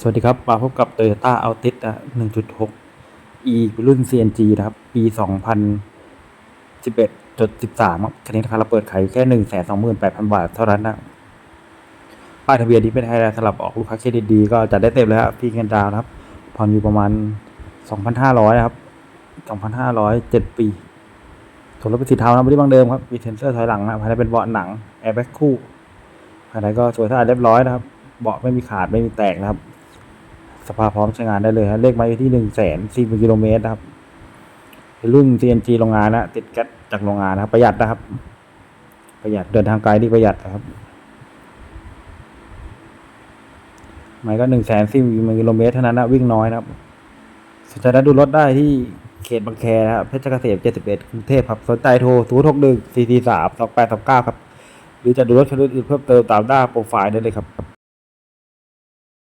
สวัสดีครับ มาพบกับ Toyota Altis นะ1.6 e รุ่น CNG นะครับ ปี 2011จด13ครับคันนี้ราคาเราเปิดขายอยู่แค่ 128,000 บาทเท่านั้นนะป้ายทะเบียนนี้เป็นไฮไลท์สำหรับออกลูกค้าเครดิตดีก็จัดได้เต็มเลยครับพี่เงินดาวนะครับ ผ่อนอยู่ประมาณ 2,500 นะครับ 2,500 7 ปีถนรถเป็นสีเทานะไม่ได้บางเดิมครับ มีเซนเซอร์ถอยหลังนะภายในเป็นเบาะหนังแอร์แบ็กคู่ภายในก็สวยสะอาดเรียบร้อยนะครับเบาะไม่มีขาดไม่มีแตกนะครับ สภาพพร้อมใช้งานได้เลยฮะเลขไม้อยู่ที่หนึ่งแสนสี่กิโลเมตรนะครับเป็นรุ่น CNG โรงงานนะติดแก๊สจากโรงงานนะครับ ประหยัดนะครับ ประหยัดเดินทางไกลที่ประหยัดนะครับไม้ก็หนึ่งแสนสี่กิโลเมตรเท่านั้นนะวิ่งน้อยนะครับสนใจนดูรถได้ที่เขตบางแคนะครับเพชรเกษม71กรุงเทพครับสนใจโทร0 6 1 4 4 3 2 8 2 9ครับ หรือจะดูรถชนิดอื่นเพิ่มเติมตามหน้าโปรไฟล์ได้เลยครับ